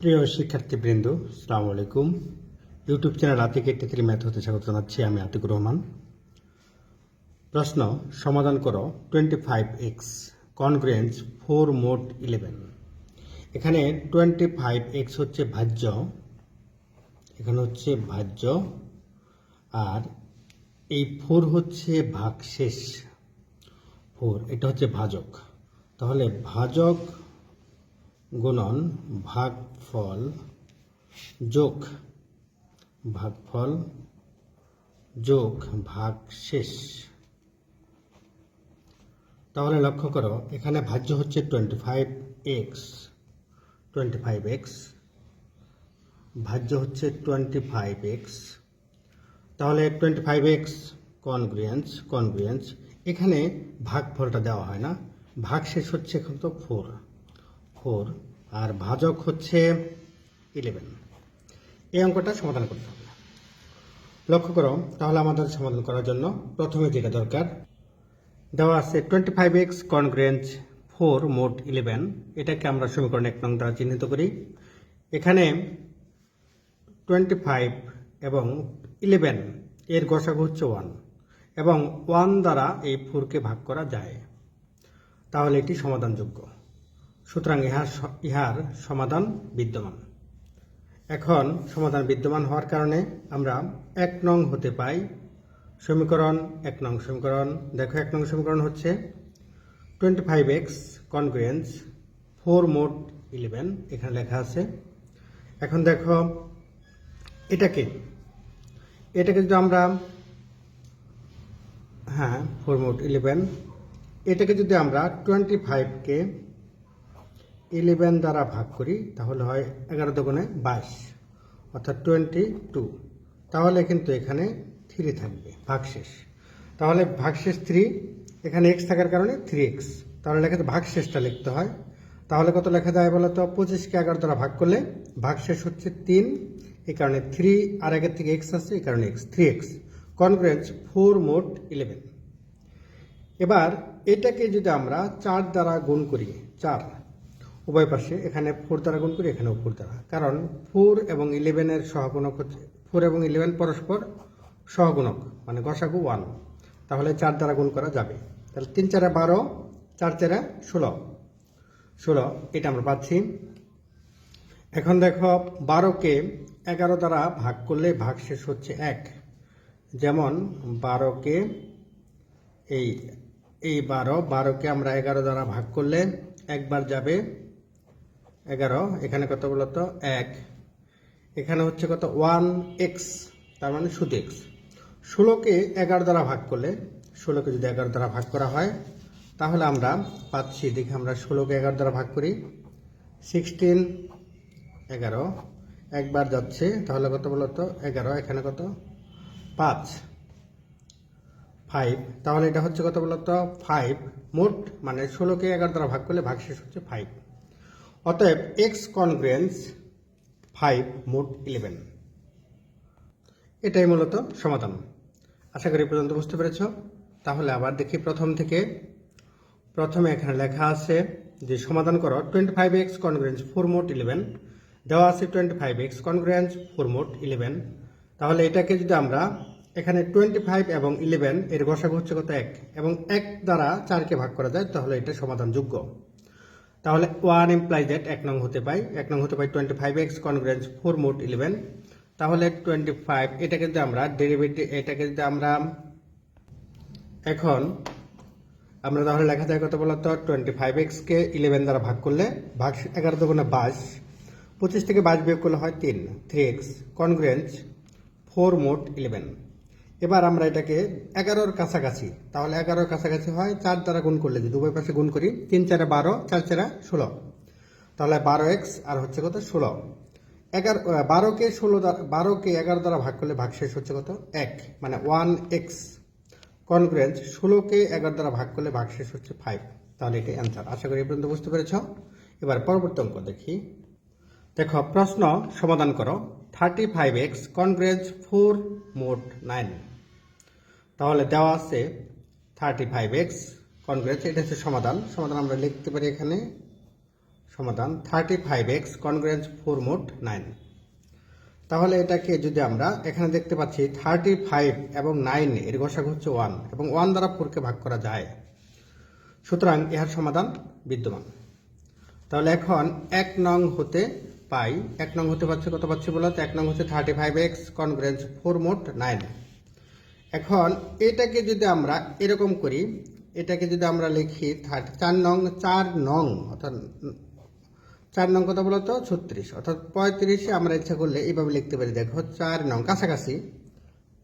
প্রিয় শিক্ষার্থীবৃন্দ সালাম আলাইকুম। YouTube channel Atik eighty math হতে স্বাগত জানাচ্ছি, আমি আতিকুর রহমান। প্রশ্ন, সমাধান করো twenty five x congruence four mod eleven এখানে টোয়েন্টি ফাইভ এক্স হচ্ছে ভাজ্য, এখানে হচ্ছে ভাজ্য, আর এই ফোর হচ্ছে ভাগশেষ। ফোর এটা হচ্ছে ভাজক। তাহলে ভাজক গুণন, ভাগফল, যোগ ভাগফল, যোগ ভাগ শেষ তাহলে লক্ষ্য করো, এখানে ভাজ্য হচ্ছে twenty five x twenty five x ভাজ্য হচ্ছে টোয়েন্টি ফাইভ এক্স তাহলে twenty five x congruence congruence এখানে ভাগফলটা দেওয়া হয় না ভাগ শেষ হচ্ছে এখন তো ফোর ফোর আর ভাজক হচ্ছে ইলেভেন এই অঙ্কটা সমাধান করতে হবে। লক্ষ্য করো, তাহলে আমাদের সমাধান করার জন্য প্রথমে যেটা দরকার, দেওয়া আছে twenty five x congruence four mod eleven এটাকে আমরা সমীকরণ এক নং দ্বারা চিহ্নিত করি। এখানে টোয়েন্টি ফাইভ এবং ইলেভেন এর গসাগু হচ্ছে ওয়ান এবং ওয়ান দ্বারা এই ফোরকে ভাগ করা যায়। তাহলে এটি সমাধানযোগ্য। সুতরাং ইহার ইহার সমাধান বিদ্যমান। এখন সমাধান বিদ্যমান হওয়ার কারণে আমরা এক নং হতে পাই। সমীকরণ এক নং সমীকরণ। দেখো এক নং সমীকরণ হচ্ছে twenty five x congruence four mod eleven এখানে লেখা আছে। এখন দেখো এটাকে এটাকে যদি আমরা হ্যাঁ ফোর মোট ইলেভেন এটাকে যদি আমরা টোয়েন্টি ফাইভকে ইলেভেন দ্বারা ভাগ করি, তাহলে হয় এগারো দোকানে বাইশ, অর্থাৎ টোয়েন্টি টু। তাহলে কিন্তু এখানে থ্রি থাকবে, ভাগশেষ। তাহলে ভাগশেষ থ্রি এখানে এক্স থাকার কারণে থ্রি এক্স তাহলে লেখাতে ভাগশেষটা লিখতে হয়। তাহলে কত লেখা যায় বলো তো? পঁচিশকে এগারো দ্বারা ভাগ করলে ভাগশেষ হচ্ছে তিন, এই কারণে থ্রি আর আগের থেকে এক্স আছে, এই কারণে x three x congruence four mod eleven এবার এটাকে যদি আমরা চার দ্বারা গুণ করি, চার উভয় পাশে এখানে ফোর দ্বারা গুণ করি, এখানেও ফোর দ্বারা। কারণ ফোর এবং ইলেভেনের সহগুণক হচ্ছে ফোর এবং ইলেভেন পরস্পর সহগুণক মানে গসাগু ওয়ান তাহলে চার দ্বারা গুণ করা যাবে। তাহলে তিন চারে বারো, চার চারে ষোলো। ষোলো, এটা আমরা পাচ্ছি। এখন দেখো, বারোকে এগারো দ্বারা ভাগ করলে ভাগ শেষ হচ্ছে এক। যেমন বারোকে এই এই বারো, বারোকে আমরা এগারো দ্বারা ভাগ করলে একবার যাবে এগারো, এখানে কত বলতো এক। এখানে হচ্ছে কত? ওয়ান এক্স, তার মানে শুধু এক্স। ষোলোকে এগারো দ্বারা ভাগ করলে, ষোলোকে যদি এগারো দ্বারা ভাগ করা হয়, তাহলে আমরা পাচ্ছি দেখি আমরা ষোলোকে এগারো দ্বারা ভাগ করি। সিক্সটিন, এগারো। একবার যাচ্ছে, তাহলে কত বলতো এগারো, এখানে কত? পাঁচ। ফাইভ। তাহলে এটা হচ্ছে কত বলতো ফাইভ। মোট মানে ষোলোকে এগারো দ্বারা ভাগ করলে ভাগশেষ হচ্ছে ফাইভ। অতএব x congruence five mod eleven এটাই মূলত সমাধান। আশা করি পর্যন্ত বুঝতে পেরেছ। তাহলে আবার দেখি প্রথম থেকে। প্রথমে এখানে লেখা আছে যে সমাধান করো twenty five x congruence four mod eleven দেওয়া আছে twenty five x congruence four mod eleven তাহলে এটাকে যদি আমরা এখানে টোয়েন্টি ফাইভ এবং ইলেভেন এর গসাগু হচ্ছে কত এক এবং এক দ্বারা চারকে ভাগ করা যায়, তাহলে এটা সমাধানযোগ্য। তাহলে ওয়ান এমপ্লাই দ্যাট এক নং হতে পাই, এক নং হতে পাই twenty five x congruence four mod eleven তাহলে টোয়েন্টি ফাইভ এটাকে যদি আমরা ডেরিভেটিভ এটাকে যদি আমরা এখন আমরা তাহলে লেখা যায় কত বলতো? টোয়েন্টি ফাইভ এক্সকে ইলেভেন দ্বারা ভাগ করলে ভাগ এগারো দুগুণে বাইশ। পঁচিশ থেকে বাইশ বিয়োগ করলে হয় তিন three x congruence four mod eleven এবার আমরা এটাকে এগারোর কাছাকাছি, তাহলে এগারোর কাছাকাছি হয় চার দ্বারা গুণ করলে যদি উভয় পাশে গুণ করি, তিন চারে বারো, চার চারে ষোলো। তাহলে বারো এক্স আর হচ্ছে কত? ষোলো। এগারো বারোকে ষোলো দ্বারা, বারোকে এগারো দ্বারা ভাগ করলে ভাগ শেষ হচ্ছে কত? এক মানে ওয়ান এক্স। কনগ্রেন্স, ষোলোকে এগারো দ্বারা ভাগ করলে ভাগ শেষ হচ্ছে ফাইভ। তাহলে এটাই অ্যান্সার আশা করি এ পর্যন্ত বুঝতে পেরেছ। এবার পরবর্তী অঙ্ক দেখি। দেখো, প্রশ্ন সমাধান করো। Thirty five x congruence four mod nine তাহলে দেওয়া আছে থার্টি ফাইভ এক্স কনগ্রেস এটা হচ্ছে সমাধান। সমাধান আমরা লিখতে পারি এখানে। সমাধান thirty five x congruence four mod nine তাহলে এটাকে যদি আমরা এখানে দেখতে পাচ্ছি থার্টি ফাইভ এবং নাইন এর গসাগু হচ্ছে ওয়ান এবং ওয়ান দ্বারা ফোরকে ভাগ করা যায়। সুতরাং ইহার সমাধান বিদ্যমান। তাহলে এখন এক নং হতে পাই। এক নং হতে পারছে কত পাচ্ছি বলো তো? এক নং হচ্ছে thirty five x congruence four mod nine এখন এটাকে যদি আমরা এরকম করি, এটাকে যদি আমরা লিখি থার্টি চার নং চার নং, অর্থাৎ চার নং কথা বলতো ছত্রিশ। অর্থাৎ পঁয়ত্রিশে আমরা ইচ্ছা করলে এইভাবে লিখতে পারি। দেখো, চার নং, কাছাকাছি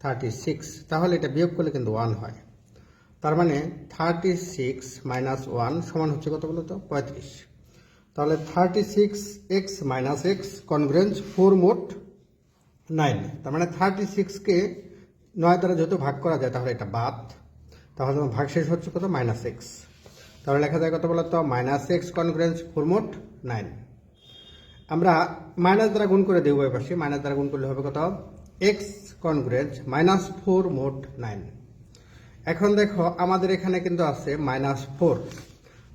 থার্টি সিক্স তাহলে এটা বিয়োগ করলে কিন্তু ওয়ান হয়। তার মানে থার্টি সিক্স মাইনাস ওয়ান সমান হচ্ছে কত বলতো পঁয়ত্রিশ। তাহলে thirty six x minus x congruence four mod nine তার মানে থার্টি সিক্সকে নয় দ্বারা যেহেতু ভাগ করা যায়, তাহলে এটা বাদ। তাহলে আমার ভাগ শেষ হচ্ছে কত? মাইনাস এক্স তাহলে লেখা যায় কত বলতো? Minus x congruence four mod nine আমরা মাইনাস দ্বারা গুণ করে দেবো পাশে মাইনাস দ্বারা গুণ করলে হবে কত? X congruence minus four mod nine এখন দেখো, আমাদের এখানে কিন্তু আছে মাইনাস ফোর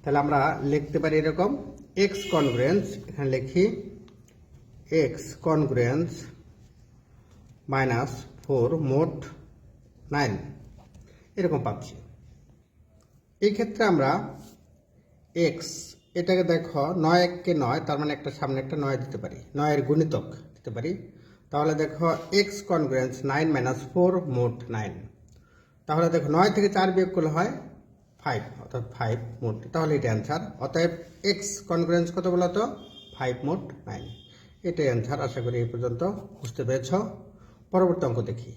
তাহলে আমরা লিখতে পারি এরকম এক্স কনগ্রেন্স এখানে লিখি x congruence minus four mod nine. এরকম পাচ্ছি। এই ক্ষেত্রে আমরা এক্স এটাকে দেখো নয় এককে নয়, তার মানে একটা সামনে একটা নয় দিতে পারি। নয়ের গুণিতক দিতে পারি। তাহলে দেখো x congruence nine minus four mod nine তাহলে দেখো নয় থেকে চার বিয়োগ করলে হয় ফাইভ অর্থাৎ ফাইভ মোট। তাহলে এটা অ্যান্সার অতএব এক্স কনগ্রেন্স কত বলতো? ফাইভ মোট নাইন এটাই অ্যান্সার আশা করি এই পর্যন্ত বুঝতে পেরেছ। পরবর্তী অঙ্ক দেখি।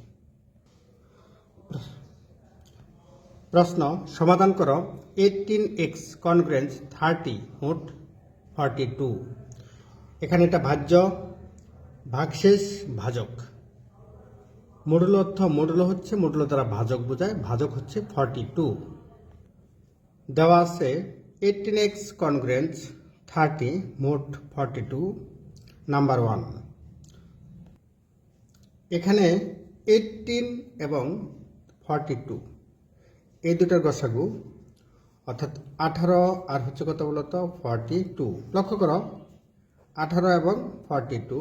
প্রশ্ন, সমাধান করো eighteen x congruence thirty mod forty two এখানে এটা ভাজ্য, ভাগশেষ, ভাজক। মডুল অর্থ, মডুল হচ্ছে, মডুল দ্বারা ভাজক বোঝায়, ভাজক হচ্ছে ফর্টি টু দেওয়া আছে eighteen x congruence thirty mod forty two number one এখানে এইটিন এবং ফর্টি টু এই দুটার গসাগু, অর্থাৎ আঠারো আর হচ্ছে কত বলতো ফর্টি টু লক্ষ্য করো, আঠারো এবং ফর্টি টু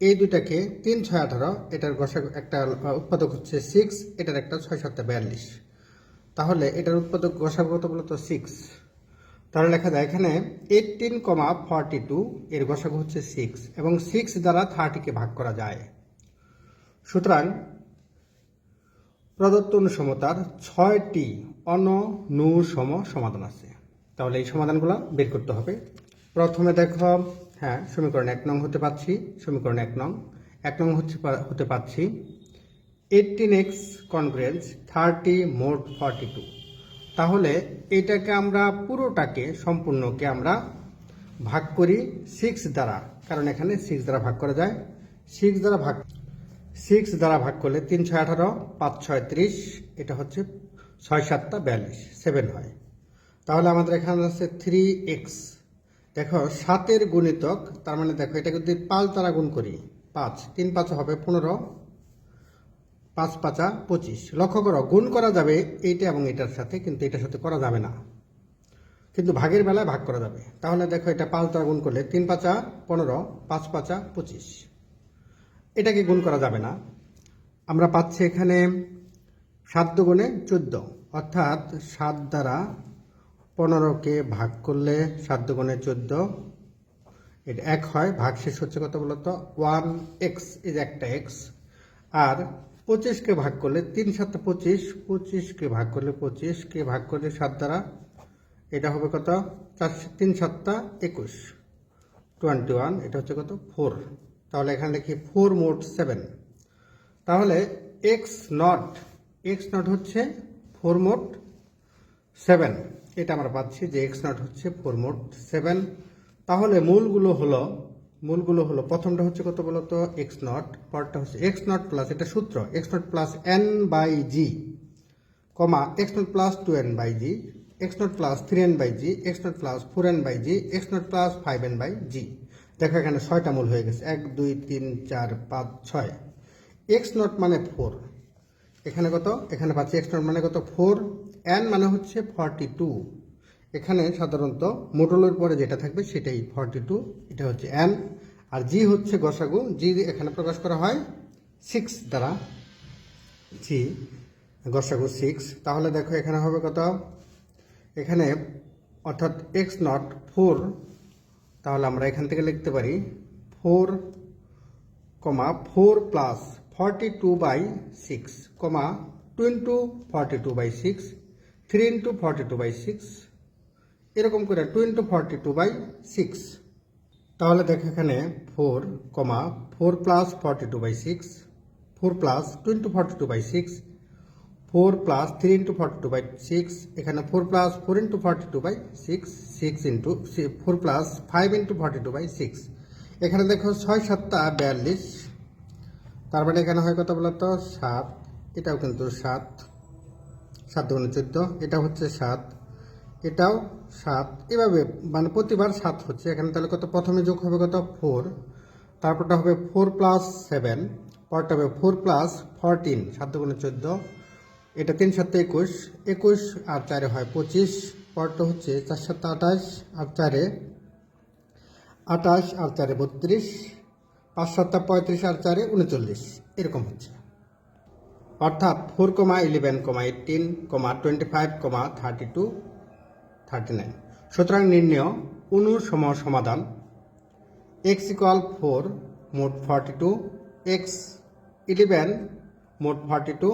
এই দুটাকে তিন ছয় আঠারো, এটার গসাগু একটা উৎপাদক হচ্ছে সিক্স এটার একটা ছয় সাতটা বিয়াল্লিশ। তাহলে এটার উৎপাদক গসাগু কত বলতো সিক্স তাহলে লেখা যায় এখানে এইটিন কমা ফর্টি টু এর গসাগু হচ্ছে সিক্স এবং সিক্স দ্বারা থার্টিকে ভাগ করা যায়। সুতরাং প্রদত্ত অনুসমতার ছয়টি অননুসম সমাধান আছে। তাহলে এই সমাধানগুলো বের করতে হবে। প্রথমে দেখো হ্যাঁ সমীকরণ এক নং হতে পাচ্ছি, সমীকরণ এক নং। এক নং হচ্ছে হতে পাচ্ছি eighteen x congruence thirty mod forty two তাহলে এটাকে আমরা পুরোটাকে, সম্পূর্ণকে আমরা ভাগ করি সিক্স দ্বারা। কারণ এখানে সিক্স দ্বারা ভাগ করা যায়। সিক্স দ্বারা ভাগ সিক্স দ্বারা ভাগ করলে তিন ছয় আঠারো, পাঁচ ছয় ত্রিশ, এটা হচ্ছে ছয় সাতটা বিয়াল্লিশ সেভেন হয়। তাহলে আমাদের এখানে আছে থ্রি এক্স দেখো, সাতের গুণিতক, তার মানে দেখো, এটাকে যদি পাঁচ দ্বারা গুণ করি, পাঁচ, তিন পাঁচ হবে পনেরো, পাঁচ পাঁচা পঁচিশ। লক্ষ্য করো, গুণ করা যাবে এইটা এবং এটার সাথে, কিন্তু এটার সাথে করা যাবে না। কিন্তু ভাগের বেলায় ভাগ করা যাবে। তাহলে দেখো, এটা পাঁচ দ্বারা গুণ করলে তিন পাঁচা পনেরো, পাঁচ পাঁচা পঁচিশ। এটাকে গুণ করা যাবে না। আমরা পাচ্ছি এখানে সাত দুগুণে চোদ্দ। অর্থাৎ সাত দ্বারা পনেরোকে ভাগ করলে সাত দুগুণে চোদ্দ। এটা এক হয় ভাগ শেষ হচ্ছে কত বলতো? ওয়ান এক্স ইজ একটা এক্স। আর পঁচিশকে ভাগ করলে তিন সাতটা পঁচিশ, পঁচিশকে ভাগ করলে পঁচিশকে ভাগ করলে সাত দ্বারা এটা হবে কত? চার তিন সাতটা একুশ। টোয়েন্টি ওয়ান, এটা হচ্ছে কত? ফোর। তাহলে এখানে লিখি ফোর মোট সেভেন তাহলে এক্স নট এক্স নট হচ্ছে ফোর মোট সেভেন এটা আমরা পাচ্ছি যে এক্স নট হচ্ছে ফোর মোট সেভেন তাহলে মূলগুলো হলো মূলগুলো হলো প্রথমটা হচ্ছে কত বলতো এক্স নট পরটা হচ্ছে এক্স নট প্লাস এটা সূত্র x naught plus n by g comma x naught plus two n by g x naught plus three n by g x naught plus four n by g x naught plus five n by g দেখো এখানে ছয়টা মূল হয়ে গেছে। এক, দুই, তিন, চার, পাঁচ, ছয়। এক্স নট মানে ফোর এখানে কত? এখানে পাচ্ছি এক্স নট মানে কত? ফোর এন মানে হচ্ছে ফর্টি টু এখানে সাধারণত মোটলের পরে যেটা থাকবে সেটাই ফর্টি টু এটা হচ্ছে এন আর জি হচ্ছে গসাগু। জি এখানে প্রকাশ করা হয় সিক্স দ্বারা। জি গসাগু সিক্স তাহলে দেখো এখানে হবে কত? এখানে অর্থাৎ এক্স নট ফোর তাহলে আমরা এখান থেকে লিখতে পারি four comma four plus forty two by six comma two into forty two by six, three into forty two by six, এরকম করে two into forty two by six. তাহলে দেখো এখানে four comma four plus forty two by six, four plus two into forty two by six four plus three into forty two by six, এখানে four plus four into forty two by six six into four plus five into forty two by six. এখানে দেখো ছয় সাতটা বিয়াল্লিশ, তার মানে এখানে হয় কত বলতো? সাত। এটাও কিন্তু সাত। সাত দুগুণে চোদ্দ এটা হচ্ছে সাত। এটাও সাত। এভাবে মানে প্রতিবার সাত হচ্ছে। এখানে তাহলে কত? প্রথমে যোগ হবে কত? ফোর। তারপরটা হবে ফোর প্লাস সেভেন। পরটা হবে ফোর প্লাস ফরটিন, সাত দুগুণে চোদ্দ। এটা তিন সাতে একুশ। একুশ আর চারে হয় পঁচিশ। পরটা হচ্ছে চার সাতটা আঠাশ আর চারে আঠাশ আর চারে বত্রিশ। পাঁচ সাতটা পঁয়ত্রিশ আর চারে উনচল্লিশ। এরকম হচ্ছে। অর্থাৎ four comma eleven comma eighteen comma twenty five comma thirty two, thirty nine. সুতরাং নির্ণয় অনু সম সমাধান। X equal four mod forty two. X eleven mod forty two.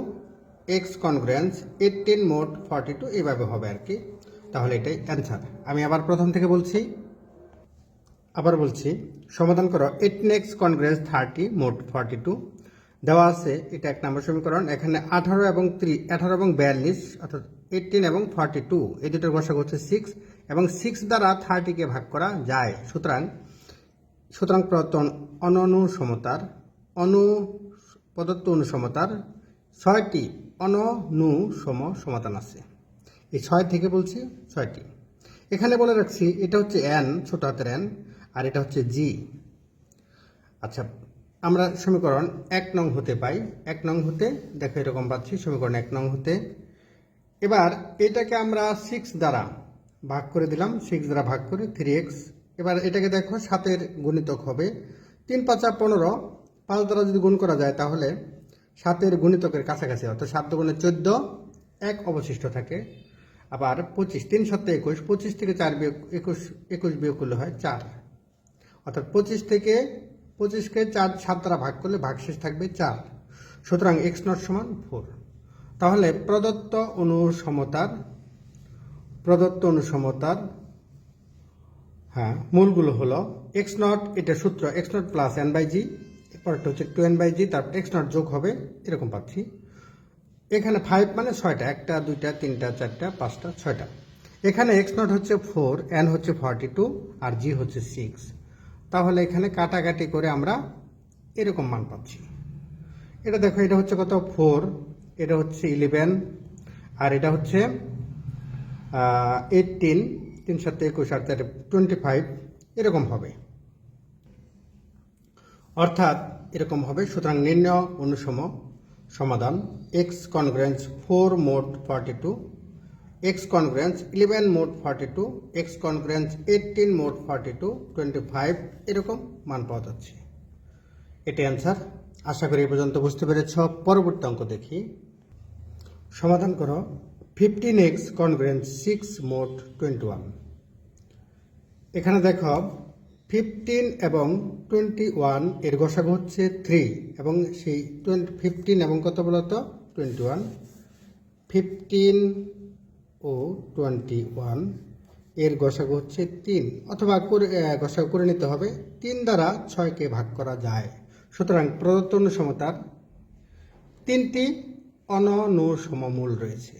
X congruence eighteen mod forty two এইভাবে হবে আর কি। তাহলে এটাই অ্যান্সার আমি আবার প্রথম থেকে বলছি, আবার বলছি, সমাধান করো eighteen x congruence thirty mod forty two দেওয়া আছে, এটা এক নম্বর সমীকরণ, এখানে আঠারো এবং ত্রি, আঠারো এবং বিয়াল্লিশ, অর্থাৎ এইটিন এবং ফর্টি টু এই দুটোর বসাক হচ্ছে সিক্স এবং সিক্স দ্বারা থার্টিকে ভাগ করা যায়। সুতরাং সুতরাং প্রদত্ত অননু সমতার অনু, প্রদত্ত অনুসমতার ছয়টি অননু সম সমাধান আছে এই ছয় থেকে বলছি ছয়টি। এখানে বলে রাখছি, এটা হচ্ছে এন ছোট হাতের এন আর এটা হচ্ছে জি আচ্ছা আমরা সমীকরণ এক নং হতে পাই। এক নং হতে, দেখো এরকম পাচ্ছি, সমীকরণ এক নং হতে। এবার এটাকে আমরা সিক্স দ্বারা ভাগ করে দিলাম। সিক্স দ্বারা ভাগ করে থ্রি এক্স এবার এটাকে দেখো সাতের গুণিতক হবে। তিন পাঁচা পনেরো, পাঁচ দ্বারা যদি গুণ করা যায় তাহলে সাতের গুণিতকের কাছাকাছি, অর্থাৎ সাত গুণে চোদ্দ, এক অবশিষ্ট থাকে। আবার পঁচিশ, তিন সাতে একুশ, পঁচিশ থেকে চার বিয়োগ একুশ একুশ বিয়োগ করলে হয় চার। অর্থাৎ পঁচিশ থেকে পঁচিশকে চার, সাত দ্বারা ভাগ করলে ভাগশেষ থাকবে চার। সুতরাং এক্স নট সমান ফোর। তাহলে প্রদত্ত অনুসমতার প্রদত্ত অনুসমতার হ্যাঁ মূলগুলো হলো এক্স নট, এটা সূত্র, x naught plus n by g পরেরটা হচ্ছে টু এন বাই জি তারপর এক্স নট যোগ হবে, এরকম পাচ্ছি। এখানে ফাইভ মানে ছয়টা, একটা, দুইটা, তিনটা, চারটা, পাঁচটা, ছয়টা। এখানে এক্স নট হচ্ছে ফোর এন হচ্ছে ফর্টি টু আর জি হচ্ছে সিক্স তাহলে এখানে কাটাকাটি করে আমরা এরকম মান পাচ্ছি। এটা দেখো, এটা হচ্ছে কত? ফোর এটা হচ্ছে ইলেভেন আর এটা হচ্ছে এইটিন তিন সাথে একুশ, আর চারে টোয়েন্টি ফাইভ এরকম হবে। অর্থাৎ এরকম হবে। সুতরাং নির্ণয় অনুসম সমাধান x congruence four mod forty two x congruence eleven mod forty two x congruence eighteen mod forty two twenty five এরকম মান পাওয়া যাচ্ছে। এটি অ্যান্সার আশা করি এই পর্যন্ত বুঝতে পেরেছ। পরবর্তী অঙ্ক দেখি। সমাধান করো। Fifteen x congruence six mod twenty one এখানে দেখো ফিফটিন এবং টোয়েন্টি ওয়ানের গসাগু হচ্ছে থ্রি এবং সেই টোয়েন্টি ফিফটিন এবং কত বলতো? Twenty one. ফিফটিন ও টোয়েন্টি ওয়ানের গসাগু হচ্ছে তিন, অথবা করে গসাগু করে নিতে হবে তিন দ্বারা ছয়কে ভাগ করা যায়। সুতরাং প্রদত্ত অনুসমতার তিনটি অননু সমমূল রয়েছে।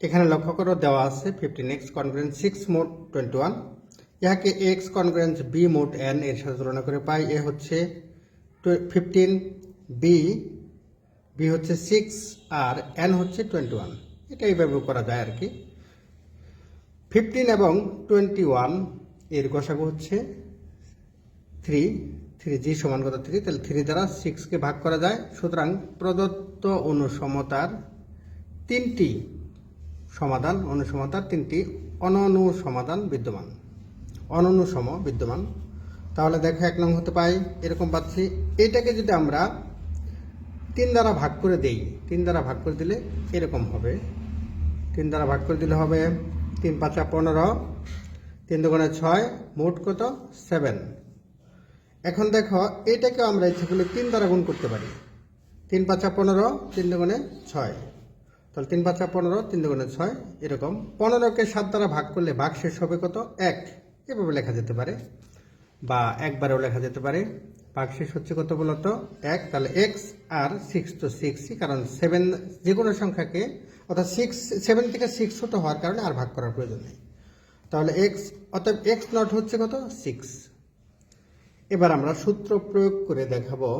এখানে লক্ষ্য করো, দেওয়া আছে fifteen x congruence six mod twenty one. ইহাকে x congruence b mod n এর সাথে তুলনা করে পাই, এ হচ্ছে ফিফটিন বি বি হচ্ছে সিক্স আর এন হচ্ছে টোয়েন্টি ওয়ান এটা এইভাবে করা যায় আর কি। ফিফটিন এবং টোয়েন্টি ওয়ানের গসাগু হচ্ছে থ্রি থ্রি জি সমান কত থ্রি তাহলে থ্রি দ্বারা সিক্সকে ভাগ করা যায়। সুতরাং প্রদত্ত অনুসমতার তিনটি সমাধান অনুসমতার তিনটি অননু সমাধান বিদ্যমান। অননু সম, বিদ্যমান। তাহলে দেখো এক নং হতে পাই, এরকম পাচ্ছি। এটাকে যদি আমরা তিন দ্বারা ভাগ করে দেই, তিন দ্বারা ভাগ করে দিলে এরকম হবে। তিন দ্বারা ভাগ করে দিলে হবে তিন পাঁচা পনেরো, তিন দুগুণে ছয়, মোট কত? সেভেন। এখন দেখো, এটাকে আমরা ইচ্ছে করলে তিন দ্বারা গুণ করতে পারি। তিন পাঁচা পনেরো, তিন দুগুণে ছয়। তাহলে তিন পাঁচা পনেরো, তিন দুগুণে ছয়, এরকম। পনেরোকে সাত দ্বারা ভাগ করলে ভাগ শেষ হবে কত? এক। এভাবে লেখা যেতে পারে? বা একবারেও লেখা যেতে পারে। ভাগ শেষ হচ্ছে কত বলতো? এক, তাহলে এক্স আর সিক্স তো সিক্সই কারণ সেভেন যে কোনো সংখ্যাকে, অর্থাৎ সিক্স সেভেন থেকে সিক্স ছোট হওয়ার কারণে আর ভাগ করার প্রয়োজন নেই। তাহলে এক্স অর্থাৎ এক্স নট হচ্ছে কত? সিক্স এবার আমরা সূত্র প্রয়োগ করে দেখাবো।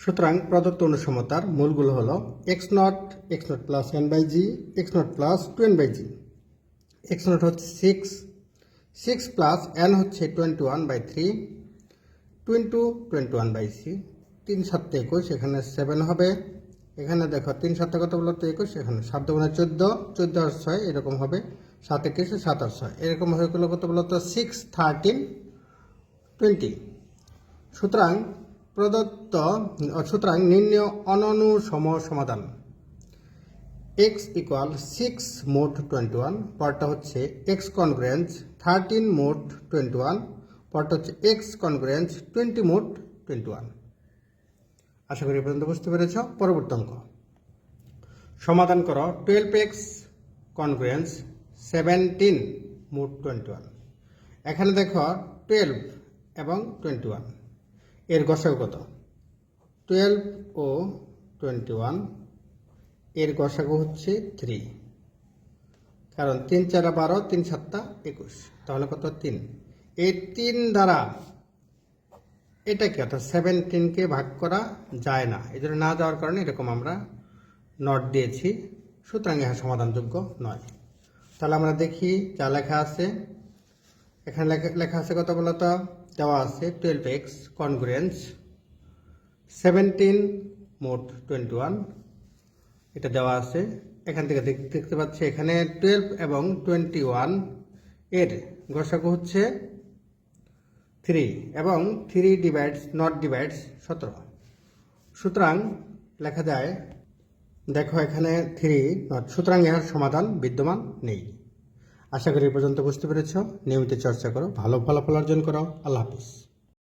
সুতরাং প্রদত্ত অনুসমতার মূলগুলো হলো x naught x naught plus n by g x naught plus two n by g x naught হচ্ছে সিক্স সিক্স প্লাস এন হচ্ছে twenty one by three two into twenty one by c তিন সাতটা একুশ, এখানে seven হবে। এখানে দেখো তিন সাতটা কত বলো তো একুশ? এখানে সাত দুগুণে চোদ্দ চোদ্দ আর ছয় এরকম হবে। সাত একুশে, সাত আর ছয়, এরকম হয়ে গেলো কত বলো সিক্স থার্টিন টোয়েন্টি সুতরাং প্রদত্ত, সুতরাং নির্ণয় অননু সম সমাধান। X equal six mod twenty one পরটা হচ্ছে x congruence thirteen mod twenty one পরটা হচ্ছে x congruence twenty mod twenty one আশা করি পর্যন্ত বুঝতে পেরেছ। পরবর্তী অঙ্ক। সমাধান করো। Twelve x congruence seventeen mod twenty one এখানে দেখো টুয়েলভ এবং টোয়েন্টি ওয়ানের গসাগু কত? টুয়েলভ ও টোয়েন্টি ওয়ানের গসাগু হচ্ছে থ্রি কারণ তিন চারা বারো, তিন সাতটা একুশ। তাহলে কত? তিন। এই তিন দ্বারা এটাকে অর্থাৎ সেভেন্টিনকে ভাগ করা যায় না? এই জন্য না যাওয়ার কারণে এরকম আমরা নট দিয়েছি। সুতরাং ইহা সমাধানযোগ্য নয়। তাহলে আমরা দেখি, যা লেখা আছে। এখানে লেখা- লেখা আছে কত বলতো দেওয়া আছে twelve x congruence seventeen mod twenty one এটা দেওয়া আছে। এখান থেকে দেখতে পাচ্ছি এখানে টুয়েলভ এবং টোয়েন্টি ওয়ান এর গসাগু হচ্ছে থ্রি এবং থ্রি ডিভাইডস নট ডিভাইডস সতেরো। সুতরাং লেখা যায়, দেখো এখানে থ্রি নট সুতরাং এর সমাধান বিদ্যমান নেই। আশা করি পর্যন্ত বুঝতে পেরেছ। নিয়মিত চর্চা করো, ভালো ফলাফল অর্জন করো। আল্লাহ হাফিজ।